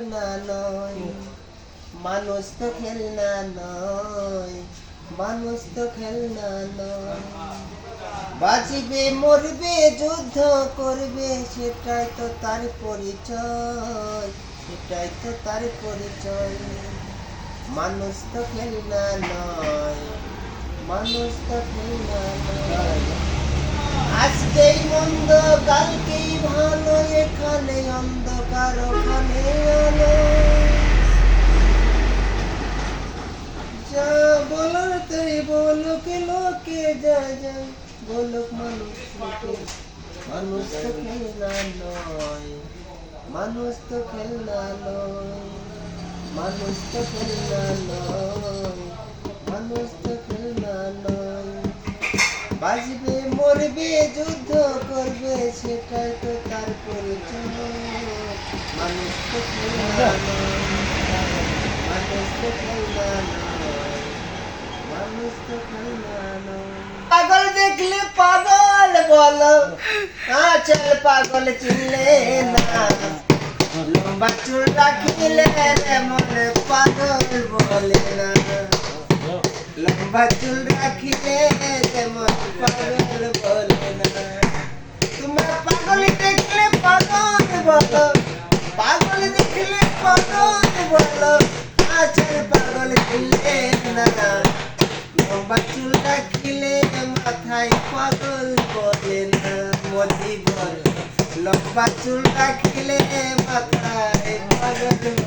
খেলনা নয়। মানুষ তো খেলনা নয়। মানুষ তো খেলনা নয়। বাঁচবে, মরবে, যুদ্ধ করবে, সেটাই তো তার পরিচয়। সেটাই তো তার পরিচয়। মানুষ তো খেলনা নয়। মানুষ তো খেলনা নয়। আজকেই মন্দ, কালকেই ভালো এখানে অন্ধকার ওখানে আলো যা বলার তাই বলকে লোকে, যা যায় বলুক মানুষ মানুষ তো খেলনা নয়, মানুষ তো খেলনা নয়, মানুষ তো খেলনা নয়। বাঁচবে মরবে, যুদ্ধ করবে, সেটাই তো তার পরিচয়। মানুষ তো মানুষ তো মানুষ তো পাগল দেখলে পাগল বলো আচল পাগল চিনলে না। লম্বা চুল রাখিলে মনে পাগল বলে না। লম্বা চুল রাখিলে দেখলে পাগল বলো আচল পাগল ছিলে না লম্বা চুল রাখিলে মাথায় পাগল বলে না মোদি বল লম্বা চুল রাখিলে মাথায় পাগল